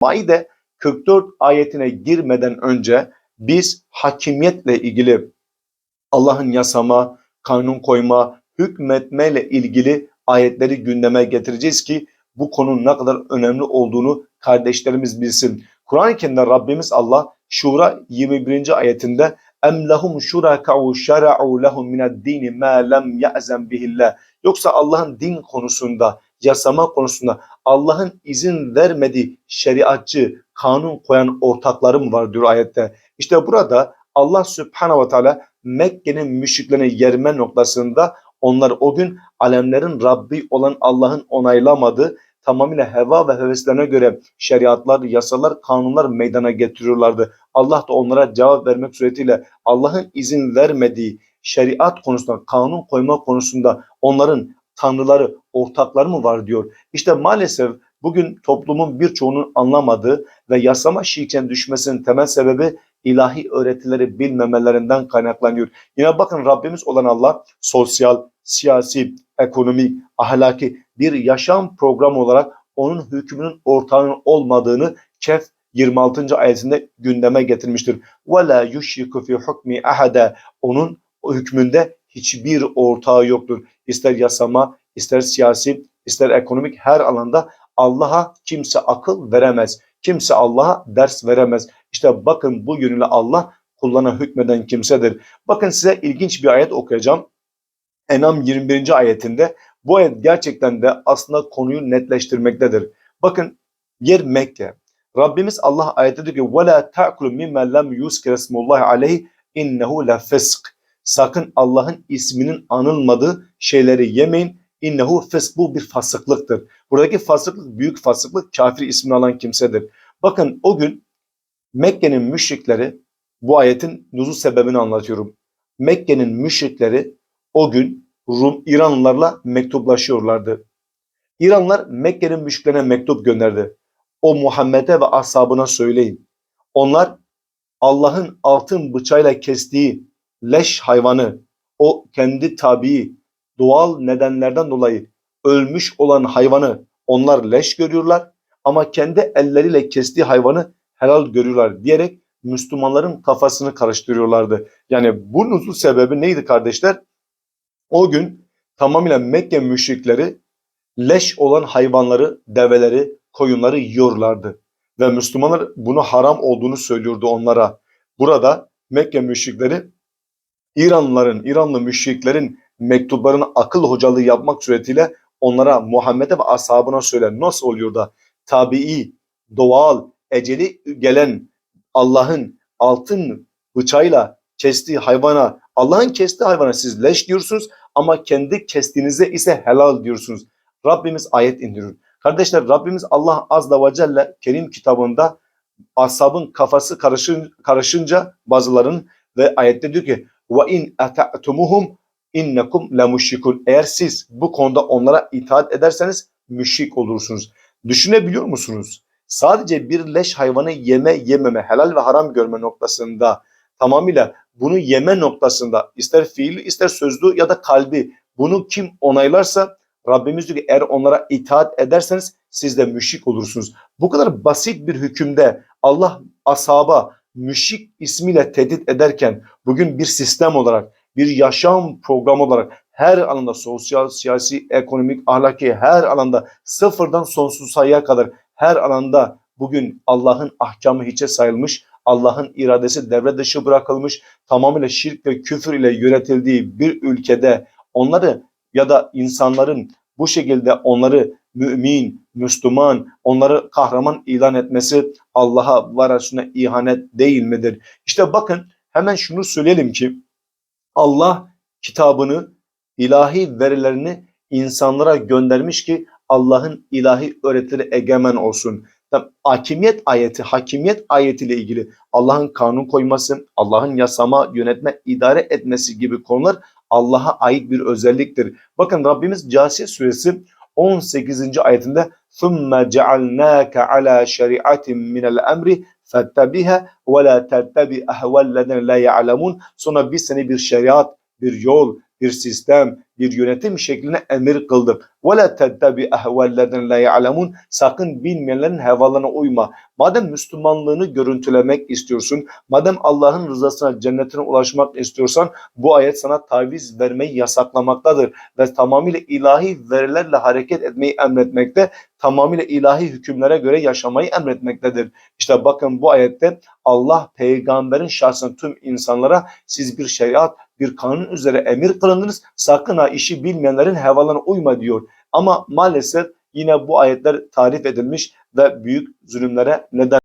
Maide 44 ayetine girmeden önce biz hakimiyetle ilgili Allah'ın yasama, kanun koyma, hükmetmeyle ilgili ayetleri gündeme getireceğiz ki bu konunun ne kadar önemli olduğunu kardeşlerimiz bilsin. Kur'an-ı Kerim'de Rabbimiz Allah Şura 21. ayetinde em lehum şuraka'u şera'u lehum mined-dini ma lem ya'zem bihillah. Yoksa Allah'ın din konusunda, yasama konusunda Allah'ın izin vermediği şeriatçı, kanun koyan ortakları mı var diyor ayette. İşte burada Allah Subhanahu ve Teala Mekke'nin müşriklerine yerme noktasında onlar o gün alemlerin Rabbi olan Allah'ın onaylamadığı tamamıyla heva ve heveslerine göre şeriatlar, yasalar, kanunlar meydana getiriyorlardı. Allah da onlara cevap vermek suretiyle Allah'ın izin vermediği şeriat konusunda, kanun koyma konusunda onların tanrıları, ortakları mı var diyor. İşte maalesef bugün toplumun birçoğunun anlamadığı ve yasama şirken düşmesinin temel sebebi ilahi öğretileri bilmemelerinden kaynaklanıyor. Yine bakın Rabbimiz olan Allah sosyal, siyasi, ekonomik, ahlaki bir yaşam programı olarak onun hükmünün ortağının olmadığını Kehf 26. ayetinde gündeme getirmiştir. وَلَا يُشْرِكُ فِي حُكْمِ أَحَدًا Onun hükmünde hiçbir ortağı yoktur. İster yasama, ister siyasi, ister ekonomik her alanda Allah'a kimse akıl veremez. Kimse Allah'a ders veremez. İşte bakın bu yönüyle Allah kullana hükmeden kimsedir. Bakın size ilginç bir ayet okuyacağım. Enam 21. ayetinde bu ayet gerçekten de aslında konuyu netleştirmektedir. Bakın yer Mekke. Rabbimiz Allah ayette diyor ki وَلَا تَأْكُلُ مِمَّا لَمْ يُسْكِرَ اسْمُ اللّٰهِ عَلَيْهِ اِنَّهُ لَفِسْقٍ Sakın Allah'ın isminin anılmadığı şeyleri yemeyin. İnnehu fısk bu bir fasıklıktır. Buradaki fasıklık büyük fasıklık kafir ismini alan kimsedir. Bakın o gün Mekke'nin müşrikleri bu ayetin nuzul sebebini anlatıyorum. Mekke'nin müşrikleri o gün Rum İranlılarla mektuplaşıyorlardı. İranlılar Mekke'nin müşriklerine mektup gönderdi. O Muhammed'e ve ashabına söyleyin. Onlar Allah'ın altın bıçağıyla kestiği leş hayvanı, o kendi tabii, doğal nedenlerden dolayı ölmüş olan hayvanı onlar leş görüyorlar ama kendi elleriyle kestiği hayvanı helal görüyorlar diyerek Müslümanların kafasını karıştırıyorlardı. Yani bu nuzul sebebi neydi kardeşler? O gün tamamıyla Mekke müşrikleri leş olan hayvanları, develeri, koyunları yiyorlardı. Ve Müslümanlar bunu haram olduğunu söylüyordu onlara. Burada Mekke müşrikleri İranlıların, İranlı müşriklerin mektuplarını akıl hocalığı yapmak suretiyle onlara Muhammed'e ve ashabına söyler. Nasıl oluyor da tabii, doğal, eceli gelen Allah'ın altın bıçağıyla kestiği hayvana, Allah'ın kestiği hayvana siz leş diyorsunuz ama kendi kestiğinize ise helal diyorsunuz. Rabbimiz ayet indiriyor. Kardeşler Rabbimiz Allah Azza ve Celle Kerim kitabında ashabın kafası karışın, karışınca bazıların ve ayette diyor ki ve in ata'tumuhum innekum la müşrikun. Eğer siz bu konuda onlara itaat ederseniz müşrik olursunuz. Düşünebiliyor musunuz? Sadece bir leş hayvanı yeme yememe, helal ve haram görme noktasında tamamıyla bunu yeme noktasında ister fiil ister sözlü ya da kalbi bunu kim onaylarsa Rabbimiz diyor ki eğer onlara itaat ederseniz siz de müşrik olursunuz. Bu kadar basit bir hükümde Allah ashaba müşrik ismiyle tehdit ederken bugün bir sistem olarak, bir yaşam programı olarak her alanda sosyal, siyasi, ekonomik, ahlaki her alanda sıfırdan sonsuz sayıya kadar her alanda bugün Allah'ın ahkamı hiçe sayılmış, Allah'ın iradesi devre dışı bırakılmış, tamamıyla şirk ve küfür ile yönetildiği bir ülkede onları ya da insanların bu şekilde onları mümin, Müslüman, onları kahraman ilan etmesi Allah'a ve Resulüne ihanet değil midir? İşte bakın hemen şunu söyleyelim ki Allah kitabını, ilahi verilerini insanlara göndermiş ki Allah'ın ilahi öğretileri egemen olsun. Hakimiyet ayeti, hakimiyet ayetiyle ilgili Allah'ın kanun koyması, Allah'ın yasama, yönetme, idare etmesi gibi konular Allah'a ait bir özelliktir. Bakın Rabbimiz Câsiye suresi 18. ayetinde ثُمَّ جَعَلْنَاكَ عَلَى شَرِعَةٍ مِنَ الْأَمْرِ فَاتَّبِهَا وَلَا تَتَّبِ أَهْوَالَّذِينَ لَا يَعْلَمُونَ. Sonra biz seni bir yol, bir sistem, bir yönetim şekline emir kıldım. وَلَا تَتَّبِ اَهْوَالَّذِينَ لَا يَعْلَمُونَ Sakın bilmeyenlerin hevalarına uyma. Madem Müslümanlığını görüntülemek istiyorsun, madem Allah'ın rızasına, cennetine ulaşmak istiyorsan bu ayet sana taviz vermeyi yasaklamaktadır ve tamamıyla ilahi verilerle hareket etmeyi emretmekte, tamamıyla ilahi hükümlere göre yaşamayı emretmektedir. İşte bakın bu ayette Allah peygamberin şahsına tüm insanlara siz bir şeriat, bir kanun üzere emir kılındınız. Sakın ha işi bilmeyenlerin hevalarına uyma diyor. Ama maalesef yine bu ayetler tarif edilmiş ve büyük zulümlere neden